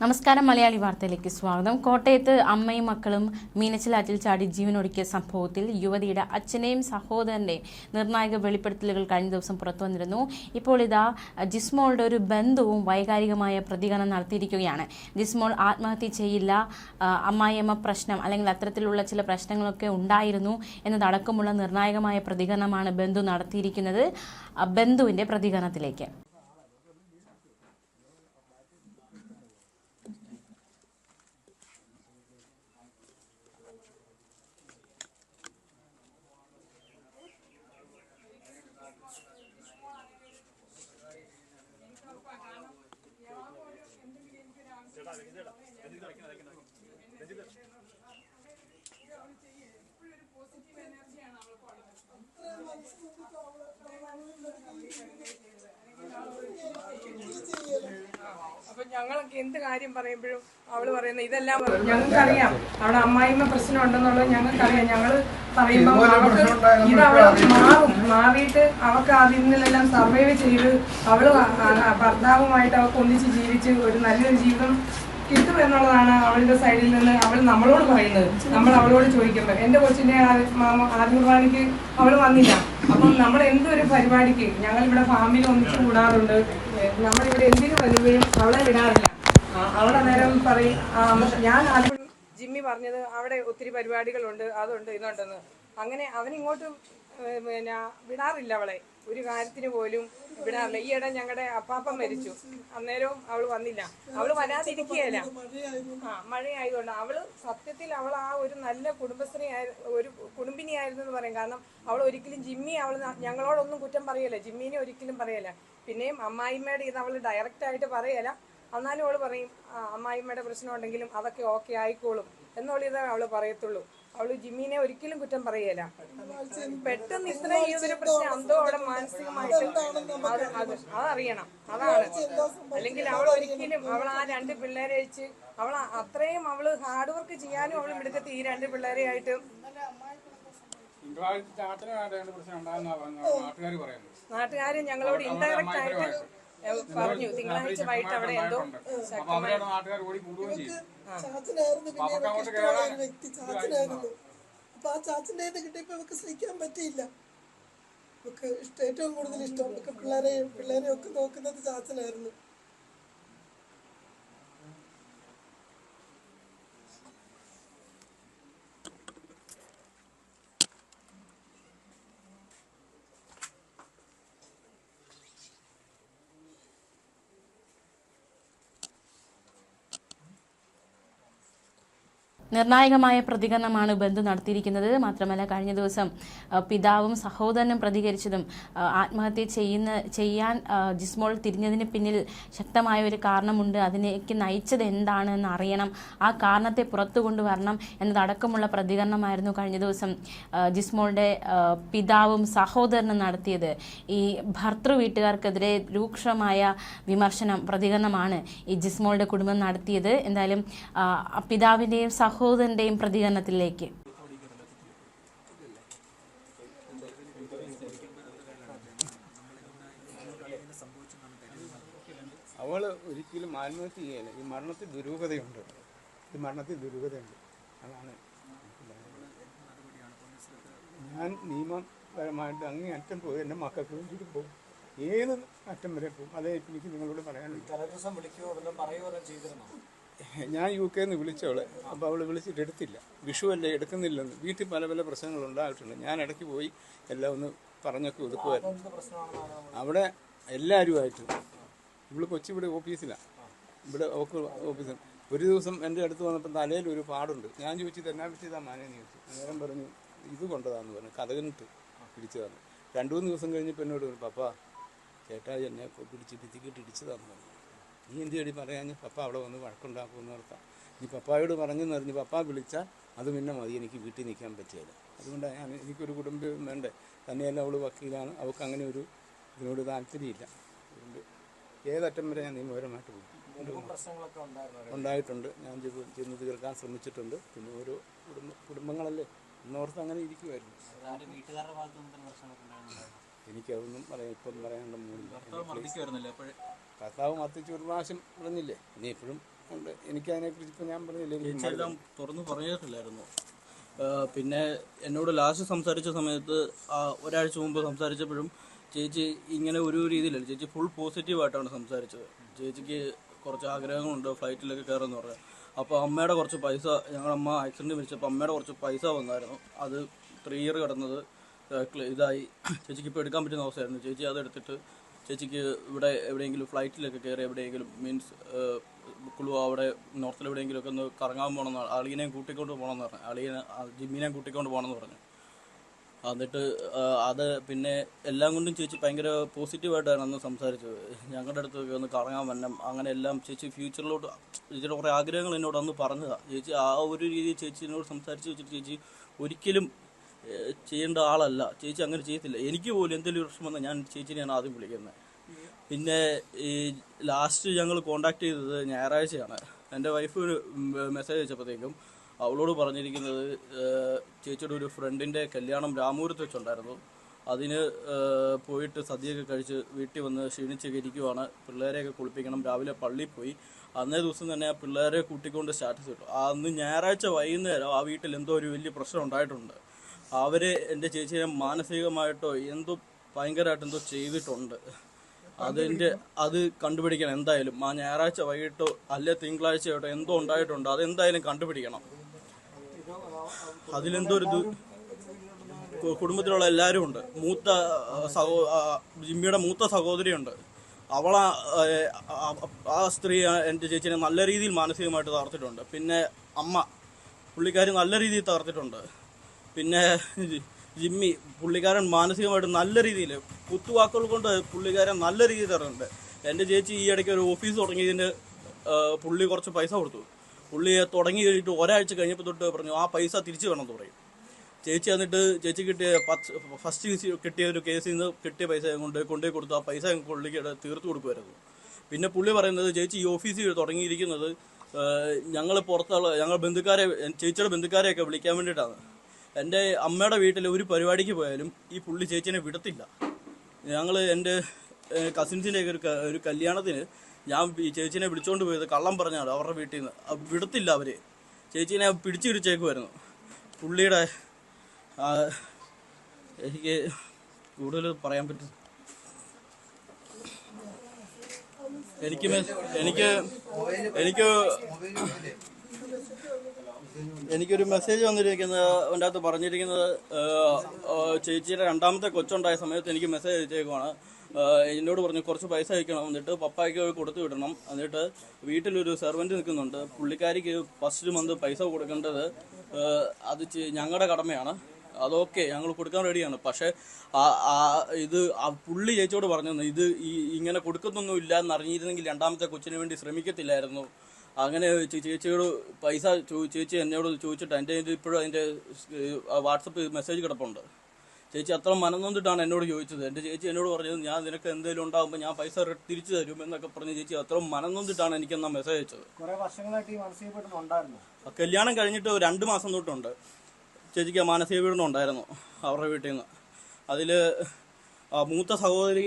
നമസ്കാരം മലയാളി വാർത്തയിലേക്ക് സ്വാഗതം. കോട്ടയത്ത് അമ്മയും മക്കളും മീനച്ചിലാറ്റിൽ ചാടി ജീവനൊടുക്കിയ സംഭവത്തിൽ യുവതിയുടെ അച്ഛനെയും സഹോദരന്റെയും നിർണായക വെളിപ്പെടുത്തലുകൾ കഴിഞ്ഞ ദിവസം പുറത്തു വന്നിരുന്നു. ഇപ്പോൾ ഇതാ ജിസ്മോളുടെ ഒരു ബന്ധുവും വൈകാരികമായ പ്രതികരണം നടത്തിയിരിക്കുകയാണ്. ജിസ്മോൾ ആത്മഹത്യ ചെയ്യില്ല. അമ്മായിയമ്മ പ്രശ്നം അല്ലെങ്കിൽ അത്തരത്തിലുള്ള ചില പ്രശ്നങ്ങളൊക്കെ ഉണ്ടായിരുന്നു എന്നതടക്കമുള്ള നിർണായകമായ പ്രതികരണമാണ് ബന്ധു നടത്തിയിരിക്കുന്നത്. ബന്ധുവിന്റെ പ്രതികരണത്തിലേക്ക്. അപ്പൊ ഞങ്ങളൊക്കെ എന്ത് കാര്യം പറയുമ്പോഴും അവൾ പറയുന്നത് ഇതെല്ലാം ഞങ്ങൾക്കറിയാം. അവിടെ അമ്മായിമ്മ പ്രശ്നം ഉണ്ടെന്നുള്ളത് ഞങ്ങൾക്കറിയാം. ഞങ്ങൾ പറയുമ്പോ അവൾക്ക് ഇത് അവൾ മാറും. മാറിയിട്ട് അവൾക്ക് അതിൽ നിന്നെല്ലാം സർവൈവ് ചെയ്ത് അവൾ ഭർത്താവുമായിട്ട് അവൾക്ക് ഒന്നിച്ച് ജീവിച്ച് ഒരു നല്ലൊരു ജീവിതം കിട്ടും എന്നുള്ളതാണ് അവളുടെ സൈഡിൽ നിന്ന് അവൾ നമ്മളോട് പറയുന്നത്. നമ്മൾ അവളോട് ചോദിക്കുമ്പോൾ എന്റെ കൊച്ചിന്റെ ആ- മാമ അവൾ വന്നില്ല. അപ്പം നമ്മൾ എന്തൊരു പരിപാടിക്ക്? ഞങ്ങൾ ഇവിടെ ഫാമിൽ ഒന്നിച്ച് കൂടാറുണ്ട്. നമ്മളിവിടെ എന്തിനു വരുമ്പോഴും അവളെ വിടാറില്ല. അവളെ നേരം പറയും ഞാൻ ആദ്യം ജിമ്മി പറഞ്ഞത് അവിടെ ഒത്തിരി പരിപാടികളുണ്ട് അതുണ്ട് ഇതുണ്ടെന്ന്. അങ്ങനെ അവനിങ്ങോട്ട് പിന്നെ വിടാറില്ല അവളെ. ഒരു കാര്യത്തിന് പോലും വിടാറില്ല ഈയിടെ ഞങ്ങളുടെ അപ്പാപ്പൻ മരിച്ചു. അന്നേരവും അവൾ വന്നില്ല. അവൾ വരാതിരിക്കുകയല്ല. ആ മഴയായതുകൊണ്ട് അവൾ സത്യത്തിൽ അവൾ ആ ഒരു നല്ല കുടുംബശ്രീ ഒരു കുടുംബിനി ആയിരുന്നു എന്ന് പറയും. കാരണം അവൾ ഒരിക്കലും ജിമ്മി അവൾ ഞങ്ങളോടൊന്നും കുറ്റം പറയല ജിമ്മിനെ ഒരിക്കലും പറയല പിന്നെയും അമ്മായിമ്മയുടെ ഇത് അവൾ ഡയറക്റ്റ് ആയിട്ട് പറയല എന്നാലും അവൾ പറയും "ആ, അമ്മായിമ്മയുടെ പ്രശ്നം ഉണ്ടെങ്കിലും അതൊക്കെ ഓക്കെ ആയിക്കോളും എന്നുള്ളത് അവൾ പറയത്തുള്ളൂ. അവൾ ജിമ്മിനെ ഒരിക്കലും കുറ്റം പറയല. പെട്ടെന്ന് ഇത്ര ഈ ഒരു പ്രശ്നം എന്തോ അവിടെ മാനസികമായിട്ട് അത് അത് അതറിയണം. അതാണ്. അല്ലെങ്കിൽ അവൾ ഒരിക്കലും അവൾ ആ രണ്ട് പിള്ളേരെ അയച്ച് അവൾ അത്രയും അവൾ ഹാർഡ് വർക്ക് ചെയ്യാനും അവൾ മിടുക്കത്തി ഈ രണ്ട് പിള്ളേരെ ആയിട്ട് നാട്ടുകാര് ഞങ്ങളോട് ഇൻഡയറക്റ്റ് ആയിട്ട് പറഞ്ഞു. തിങ്കളാഴ്ച വൈകിട്ട് അവിടെ എന്തോ അപ്പൊ അവരുടെ നാട്ടുകാർ ഓടി കൂടുകയും ചെയ്യും ചാച്ചനായിരുന്നു പിന്നെ അവർക്ക് ഇഷ്ടമുള്ള ഒരു വ്യക്തി ചാച്ചനായിരുന്നു. അപ്പൊ ആ ചാച്ചന്റെ കിട്ടിയപ്പോ അവർക്ക് സഹിക്കാൻ പറ്റിയില്ല. അവർക്ക് ഇഷ്ടം ഏറ്റവും കൂടുതൽ ഇഷ്ടം അവർക്ക് പിള്ളേരെ പിള്ളേരെ ഒക്കെ നോക്കുന്നത് ചാച്ചനായിരുന്നു. നിർണായകമായ പ്രതികരണമാണ് ബന്ധു നടത്തിയിരിക്കുന്നത്. മാത്രമല്ല കഴിഞ്ഞ ദിവസം പിതാവും സഹോദരനും പ്രതികരിച്ചതും ആത്മഹത്യ ചെയ്യുന്ന ചെയ്യാൻ ജിസ്മോൾ തിരിഞ്ഞതിന് പിന്നിൽ ശക്തമായ ഒരു കാരണമുണ്ട്. അതിലേക്ക് നയിച്ചത് എന്താണെന്ന് അറിയണം. ആ കാരണത്തെ പുറത്തു കൊണ്ടുവരണം എന്നതടക്കമുള്ള പ്രതികരണമായിരുന്നു കഴിഞ്ഞ ദിവസം ജിസ്മോളുടെ പിതാവും സഹോദരനും നടത്തിയത്. ഈ ഭർത്തൃ വീട്ടുകാർക്കെതിരെ രൂക്ഷമായ വിമർശനം പ്രതികരണമാണ് ഈ ജിസ്മോളുടെ കുടുംബം നടത്തിയത്. എന്തായാലും പിതാവിന്റെയും പിതാവിന്റെയും സഹോദരന്റെയും പ്രതികരണത്തിലേക്ക്. അവൾ ഒരിക്കലും ആത്മഹത്യ ചെയ്യല ഈ മരണത്തിൽ ദുരൂഹതയുണ്ട്. ഈ മരണത്തിൽ ദുരൂഹതയുണ്ട്. അതാണ് ഞാൻ നിയമപരമായിട്ട് അങ്ങേ അറ്റം പോയി എന്റെ മക്കൾക്ക് വേണ്ടിയിട്ട് പോകും. ഏത് അറ്റം വരെ പോകും? അതേ എനിക്ക് നിങ്ങളോട് പറയാനുണ്ട് ഞാൻ യു കെന്ന് വിളിച്ചവളെ അപ്പോൾ അവൾ വിളിച്ചിട്ട് എടുത്തില്ല. വിഷു അല്ലേ എടുക്കുന്നില്ലെന്ന്. വീട്ടിൽ പല പല പ്രശ്നങ്ങൾ ഉണ്ടായിട്ടുണ്ട്. ഞാൻ ഇടയ്ക്ക് പോയി എല്ലാം ഒന്ന് പറഞ്ഞൊക്കെ ഒതുക്കുമായിരുന്നു അവിടെ? എല്ലാവരുമായിട്ട്. ഇവൾ കൊച്ചി ഇവിടെ ഓഫീസിലാണ് ഇവിടെ ഓക്ക് ഓഫീസിൽ. ഒരു ദിവസം എന്റെ അടുത്ത് വന്നപ്പോൾ തലയിൽ ഒരു പാടുണ്ട്. ഞാൻ ചോദിച്ചു തന്നെ പിടിച്ചതാ മാനേന്ന് ചോദിച്ചു. അന്നേരം പറഞ്ഞു ഇത് കൊണ്ടതാന്ന് പറഞ്ഞു. കഥകനിട്ട് പിടിച്ചതാണ് രണ്ടു മൂന്ന് ദിവസം കഴിഞ്ഞപ്പോൾ എന്നോട് പറഞ്ഞു പപ്പ ചേട്ടാ എന്നെ പിടിച്ച് ഭിത്തിക്കിട്ട് ഇടിച്ചതാന്ന് പറഞ്ഞു. നീ എന്ത് പറയാഞ്ഞ് പറയാൻ പപ്പ അവിടെ വന്ന് വഴക്കുണ്ടാക്കുമെന്ന് ഓർത്താം. നീ പപ്പായോട് പറഞ്ഞെന്ന് പറഞ്ഞ് പപ്പ വിളിച്ചാൽ അത് പിന്നെ മതി എനിക്ക് വീട്ടിൽ നിൽക്കാൻ പറ്റിയത് അതുകൊണ്ടാണ് ഞാൻ എനിക്കൊരു കുടുംബം വേണ്ടേ? തന്നെയല്ല അവൾ വക്കീലാണ്. അവൾക്ക് അങ്ങനെ ഒരു ഇതിനോട് താല്പര്യമില്ല. അതുകൊണ്ട് ഏതറ്റം വരെ ഞാൻ നിയമപരമായിട്ട് പോകും. ഉണ്ടായിട്ടുണ്ട്. ഞാൻ ചെന്ന് ചെന്ന് തീർക്കാൻ ശ്രമിച്ചിട്ടുണ്ട്. പിന്നെ ഓരോ കുടുംബ കുടുംബങ്ങളല്ലേ? എന്നോർത്ത് അങ്ങനെ ഇരിക്കുമായിരുന്നു എനിക്കതൊന്നും പറയാം ഇപ്പം പറയാനുള്ള മൂടില്ല. മർദ്ദിക്കുമായിരുന്നല്ലേ കർത്താവ് മർദ്ദിച്ച് ഒരു പ്രാവശ്യം പറഞ്ഞില്ലേ? ഇനി എപ്പോഴും ഉണ്ട്. എനിക്ക് അതിനെക്കുറിച്ച് ഇപ്പം ഞാൻ പറഞ്ഞില്ലേ? എല്ലാം തുറന്നു പറഞ്ഞിട്ടില്ലായിരുന്നു പിന്നെ എന്നോട് ലാസ്റ്റ് സംസാരിച്ച സമയത്ത് ഒരാഴ്ച മുമ്പ് സംസാരിച്ചപ്പോഴും ചേച്ചി ഇങ്ങനെ ഒരു രീതിയിലല്ല ചേച്ചി ഫുൾ പോസിറ്റീവായിട്ടാണ് സംസാരിച്ചത്. ചേച്ചിക്ക് കുറച്ച് ആഗ്രഹങ്ങളുണ്ട് ഫ്ലൈറ്റിലൊക്കെ കയറുമെന്ന് പറയാം അപ്പോൾ അമ്മയുടെ കുറച്ച് പൈസ ഞങ്ങളുടെ അമ്മ ആക്സിഡന്റ് വിളിച്ചപ്പോൾ അമ്മയുടെ കുറച്ച് പൈസ വന്നായിരുന്നു. അത് ത്രീ ഇയർ കിടന്നത്. ഇതായി. ചേച്ചിക്ക് ഇപ്പോൾ എടുക്കാൻ പറ്റുന്ന അവസ്ഥയായിരുന്നു. ചേച്ചി അതെടുത്തിട്ട് ചേച്ചിക്ക് ഇവിടെ എവിടെയെങ്കിലും ഫ്ലൈറ്റിലൊക്കെ കയറി എവിടെയെങ്കിലും മീൻസ് കുളു അവിടെ നോർത്തിൽ എവിടെയെങ്കിലും ഒക്കെ ഒന്ന് കറങ്ങാൻ പോകണമെന്ന് അളിയനെയും കൂട്ടിക്കൊണ്ട് പോകണമെന്ന് പറഞ്ഞു. അളിയനെ ജിമ്മിനെയും കൂട്ടിക്കൊണ്ട് പോകണമെന്ന് പറഞ്ഞു. എന്നിട്ട് അത് പിന്നെ എല്ലാം കൊണ്ടും ചേച്ചി ഭയങ്കര പോസിറ്റീവായിട്ടാണ് അന്ന് സംസാരിച്ചത്. ഞങ്ങളുടെ അടുത്തൊക്കെ ഒന്ന് കറങ്ങാൻ വരണം. അങ്ങനെ എല്ലാം ചേച്ചി ഫ്യൂച്ചറിലോട്ട് ചേച്ചിയുടെ കുറേ ആഗ്രഹങ്ങൾ എന്നോട് അന്ന് പറഞ്ഞതാണ് ചേച്ചി ആ ഒരു രീതിയിൽ ചേച്ചി എന്നോട് സംസാരിച്ച് വെച്ചിട്ട് ചേച്ചി ഒരിക്കലും ചെയ്യേണ്ട ആളല്ല. ചേച്ചി അങ്ങനെ ചെയ്യത്തില്ല. എനിക്ക് പോലും എന്തെങ്കിലും പ്രശ്നം വന്നാൽ ഞാൻ ചേച്ചിനെയാണ് ആദ്യം വിളിക്കുന്നത്. പിന്നെ ഈ ലാസ്റ്റ് ഞങ്ങൾ കോണ്ടാക്ട് ചെയ്തത് ഞായറാഴ്ചയാണ്. എന്റെ വൈഫ് ഒരു മെസ്സേജ് അയച്ചപ്പോഴത്തേക്കും അവളോട് പറഞ്ഞിരിക്കുന്നത് ചേച്ചിയുടെ ഒരു ഫ്രണ്ടിന്റെ കല്യാണം രാമൂരത്ത് വെച്ചുണ്ടായിരുന്നു. അതിന് പോയിട്ട് സദ്യയൊക്കെ കഴിച്ച് വീട്ടിൽ വന്ന് ക്ഷീണിച്ചൊക്കെ ഇരിക്കുവാണ്. പിള്ളേരെയൊക്കെ കുളിപ്പിക്കണം. രാവിലെ പള്ളിയിൽ പോയി. അന്നേ ദിവസം തന്നെ ആ പിള്ളേരെ കൂട്ടിക്കൊണ്ട് സ്റ്റാറ്റസ് ഇട്ടു. അന്ന് ഞായറാഴ്ച വൈകുന്നേരം ആ വീട്ടിൽ എന്തോ ഒരു വലിയ പ്രശ്നം ഉണ്ടായിട്ടുണ്ട്. അവർ എന്റെ ചേച്ചിയെ മാനസികമായിട്ടോ എന്തോ ഭയങ്കരമായിട്ട് എന്തോ ചെയ്തിട്ടുണ്ട്. അതിന്റെ അത് കണ്ടുപിടിക്കണം. എന്തായാലും ആ ഞായറാഴ്ച വൈകിട്ടോ അല്ലെ തിങ്കളാഴ്ചയോട്ടോ എന്തോ ഉണ്ടായിട്ടുണ്ട്. അത് എന്തായാലും കണ്ടുപിടിക്കണം അതിലെന്തോ ഒരു കുടുംബത്തിലുള്ള എല്ലാവരും ഉണ്ട്. മൂത്ത സഹോ ജിമ്മിയുടെ മൂത്ത സഹോദരിയുണ്ട്. അവളാ ആ സ്ത്രീ എന്റെ ചേച്ചിനെ നല്ല രീതിയിൽ മാനസികമായിട്ട് തകർത്തിട്ടുണ്ട്. പിന്നെ അമ്മ പുള്ളിക്കാരി നല്ല രീതിയിൽ തകർത്തിട്ടുണ്ട്. പിന്നെ ജിമ്മി പുള്ളിക്കാരൻ മാനസികമായിട്ട് നല്ല രീതിയിൽ കുത്തുവാക്കുകൾ കൊണ്ട് പുള്ളിക്കാരൻ നല്ല രീതിയിൽ തരുന്നുണ്ട് എന്റെ ചേച്ചി ഈ ഇടയ്ക്ക് ഒരു ഓഫീസ് തുടങ്ങിയതിന് പുള്ളി കുറച്ച് പൈസ കൊടുത്തു. പുള്ളി തുടങ്ങി കഴിഞ്ഞിട്ട് ഒരാഴ്ച കഴിഞ്ഞപ്പോൾ തൊട്ട് പറഞ്ഞു ആ പൈസ തിരിച്ചു വേണം പറയും. ചേച്ചി എന്നിട്ട് ചേച്ചി കിട്ടിയ ഫസ്റ്റ് കിട്ടിയ ഒരു കേസിൽ നിന്ന് കിട്ടിയ പൈസ കൊണ്ട് കൊണ്ടുപോയി കൊടുത്തു. ആ പൈസ പുള്ളിക്ക് തീർത്തു കൊടുക്കുമായിരുന്നു. പിന്നെ പുള്ളി പറയുന്നത് ചേച്ചി ഈ ഓഫീസിൽ തുടങ്ങിയിരിക്കുന്നത് ഞങ്ങൾ പുറത്തുള്ള ഞങ്ങൾ ബന്ധുക്കാരെ ചേച്ചിയുടെ ബന്ധുക്കാരെയൊക്കെ വിളിക്കാൻ വേണ്ടിയിട്ടാണ്. എന്റെ അമ്മയുടെ വീട്ടിൽ ഒരു പരിപാടിക്ക് പോയാലും ഈ പുള്ളി ചേച്ചീനെ വിടത്തില്ല. ഞങ്ങൾ എന്റെ കസിൻസിന്റെ ഒരു ഒരു കല്യാണത്തിന് ഞാൻ ഈ ചേച്ചീനെ വിളിച്ചോണ്ട് പോയത് കള്ളം പറഞ്ഞാണ് അവരുടെ വീട്ടിൽ നിന്ന് വിടത്തില്ല അവർ. ചേച്ചീനെ പിടിച്ചു പിടിച്ചേക്കുമായിരുന്നു പുള്ളിയുടെ എനിക്ക് കൂടുതൽ പറയാൻ പറ്റും എനിക്ക് എനിക്ക് എനിക്ക് എനിക്കൊരു മെസ്സേജ് വന്നിരിക്കുന്നത് അതിന്റെ അകത്ത് പറഞ്ഞിരിക്കുന്നത് ചേച്ചിയുടെ രണ്ടാമത്തെ കൊച്ചുണ്ടായ സമയത്ത് എനിക്ക് മെസ്സേജ് അയച്ചേക്കുവാണ്. എന്നോട് പറഞ്ഞു കുറച്ച് പൈസ അയക്കണം. എന്നിട്ട് പപ്പായ്ക്ക് കൊടുത്തു വിടണം. എന്നിട്ട് വീട്ടിലൊരു സെർവന്റ് നിൽക്കുന്നുണ്ട്. പുള്ളിക്കാരിക്ക് ഫസ്റ്റ് മന്ത് പൈസ കൊടുക്കേണ്ടത് അത് ഞങ്ങളുടെ കടമയാണ്. അതൊക്കെ ഞങ്ങൾ കൊടുക്കാൻ റെഡിയാണ് പക്ഷേ ഇത് പുള്ളി ചേച്ചിയോട് പറഞ്ഞു ഇത് ഇങ്ങനെ കൊടുക്കുന്നൊന്നും ഇല്ല എന്നറിഞ്ഞിരുന്നെങ്കിൽ രണ്ടാമത്തെ കൊച്ചിന് വേണ്ടി ശ്രമിക്കത്തില്ലായിരുന്നു. അങ്ങനെ ചേച്ചിയോട് പൈസ ചേച്ചി എന്നോട് ചോദിച്ചിട്ട് എന്റെ ഇപ്പോഴും അതിന്റെ വാട്സപ്പ് മെസ്സേജ് കിടപ്പുണ്ട്. ചേച്ചി അത്ര മനംനൊന്നിട്ടാണ് എന്നോട് ചോദിച്ചത്. എന്റെ ചേച്ചി എന്നോട് പറഞ്ഞത് ഞാൻ നിനക്ക് എന്തെങ്കിലും ഉണ്ടാകുമ്പോൾ ഞാൻ പൈസ തിരിച്ചു തരും എന്നൊക്കെ പറഞ്ഞ് ചേച്ചി അത്ര മനംനൊന്നിട്ടാണ് എനിക്കെന്നാ മെസ്സേജ് അയച്ചത്. കല്യാണം കഴിഞ്ഞിട്ട് രണ്ട് മാസം തൊട്ടുണ്ട്. ചേച്ചിക്ക് മാനസിക പീഡനം ഉണ്ടായിരുന്നു അവരുടെ വീട്ടിൽ നിന്ന്. അതിൽ മൂത്ത സഹോദരി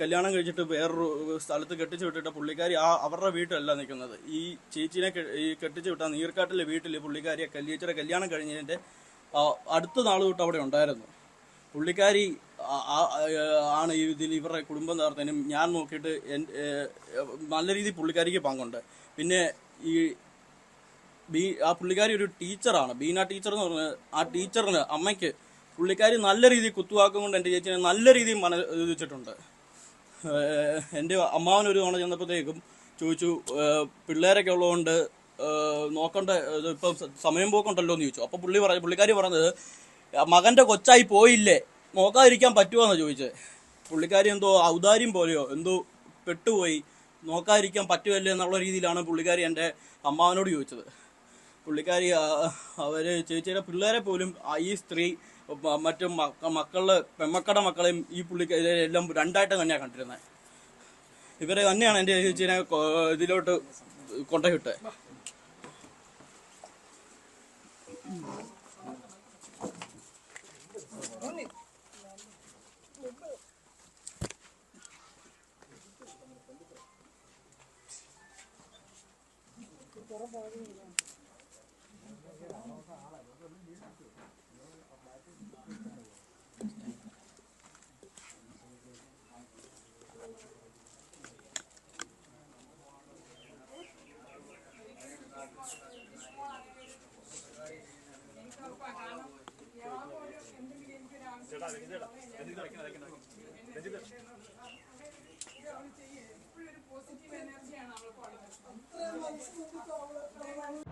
കല്യാണം കഴിച്ചിട്ട് വേറൊരു സ്ഥലത്ത് കെട്ടിച്ചു വിട്ടിട്ട് പുള്ളിക്കാരി ആ അവരുടെ വീട്ടിലല്ല നിൽക്കുന്നത്. ഈ ചേച്ചിനെ ഈ കെട്ടിച്ചു വിട്ട നീർക്കാട്ടിലെ വീട്ടിൽ പുള്ളിക്കാരിയെ കല്യാച്ചിയുടെ കല്യാണം കഴിഞ്ഞതിന്റെ അടുത്ത നാൾ തൊട്ട് അവിടെ ഉണ്ടായിരുന്നു. പുള്ളിക്കാരി ആണ് ഇതിൽ ഇവരുടെ കുടുംബം തകർത്തതിനും ഞാൻ നോക്കിയിട്ട് നല്ല രീതിയിൽ പുള്ളിക്കാരിക്ക് പങ്കുണ്ട്. പിന്നെ ഈ ബി ആ പുള്ളിക്കാരി ഒരു ടീച്ചറാണ്. ബീന ടീച്ചർ എന്ന് പറഞ്ഞ ആ ടീച്ചറിന് അമ്മയ്ക്ക് പുള്ളിക്കാരി നല്ല രീതിയിൽ കുത്തുവാക്കും കൊണ്ട് എന്റെ ചേച്ചിനെ നല്ല രീതിയിൽ മന വെച്ചിട്ടുണ്ട് എന്റെ അമ്മാവനൊരു തവണ ചെന്നപ്പോഴത്തേക്കും ചോദിച്ചു പിള്ളേരൊക്കെ ഉള്ളതുകൊണ്ട് നോക്കണ്ട ഇപ്പം സമയം പോക്കുണ്ടല്ലോ എന്ന് ചോദിച്ചു. അപ്പോൾ പുള്ളി പറഞ്ഞു പുള്ളിക്കാരി പറഞ്ഞത് മകന്റെ കൊച്ചായി പോയില്ലേ നോക്കാതിരിക്കാൻ പറ്റുമോ? എന്നാണ് ചോദിച്ചത്. പുള്ളിക്കാരി എന്തോ ഔദാര്യം പോലെയോ എന്തോ പെട്ടുപോയി നോക്കാതിരിക്കാൻ പറ്റുമല്ലേ എന്നുള്ള രീതിയിലാണ് പുള്ളിക്കാരി എന്റെ അമ്മാവനോട് ചോദിച്ചത്. പുള്ളിക്കാരി അവർ ചേച്ചിയുടെ പിള്ളേരെ പോലും ഈ സ്ത്രീ മറ്റു മക്ക- മക്കളുടെ പെമ്മക്കട മക്കളെയും ഈ പുള്ളിക്ക് എല്ലാം രണ്ടായിട്ട് തന്നെയാണ് കണ്ടിരുന്നത് ഇവരെ തന്നെയാണ് എന്റെ ചേച്ചീനെ ഇതിലോട്ട് കൊണ്ടുവിട്ടത് എപ്പോഴും ഒരു പോസിറ്റീവ് എനർജിയാണ് അവൾക്ക് ഉള്ളത്